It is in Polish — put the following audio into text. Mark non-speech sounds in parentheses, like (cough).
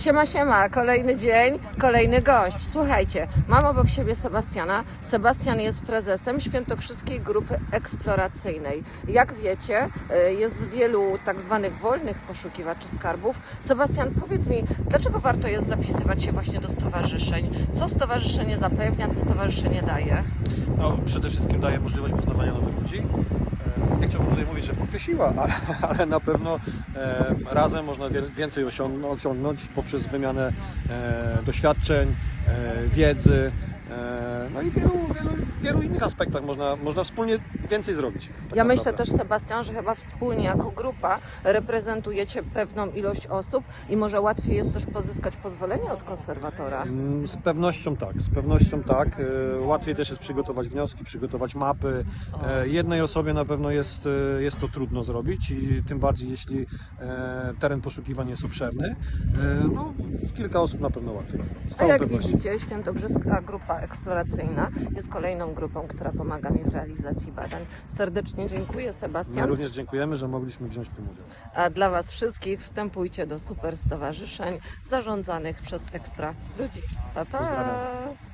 Siema, siema, kolejny dzień, kolejny gość. Słuchajcie, mam obok siebie Sebastiana. Sebastian jest prezesem Świętokrzyskiej Grupy Eksploracyjnej. Jak wiecie, y, jest wielu tak zwanych wolnych poszukiwaczy skarbów. Sebastian, powiedz mi, dlaczego warto jest zapisywać się właśnie do stowarzyszeń? Co stowarzyszenie zapewnia, co stowarzyszenie daje? No, przede wszystkim daje możliwość poznawania nowych ludzi. Nie chciałbym tutaj mówić, że w kupie siła, (laughs) ale, ale na pewno e, razem można więcej osiągnąć, osiągnąć poprzez wymianę e, doświadczeń, e, wiedzy, e, no i wielu, wielu, wielu innych aspektach można, można wspólnie więcej zrobić. tak Ja myślę też, Sebastian, że chyba wspólnie jako grupa reprezentujecie pewną ilość osób i może łatwiej jest też pozyskać pozwolenie od konserwatora. Mm, Z pewnością tak, z pewnością tak. E, Łatwiej też jest przygotować wnioski, przygotować mapy. E, Jednej osobie na pewno jest, e, jest to trudno zrobić i tym bardziej jeśli teren poszukiwań jest obszerny. No, kilka osób na pewno łatwiej. Z A jak pewnością. widzicie, Świętokrzyska Grupa Eksploracyjna jest kolejną grupą, która pomaga mi w realizacji badań. Serdecznie dziękuję, My Sebastian. również dziękujemy, że mogliśmy wziąć w tym udział. A dla Was wszystkich wstępujcie do super stowarzyszeń zarządzanych przez ekstra ludzi. Pa, pa!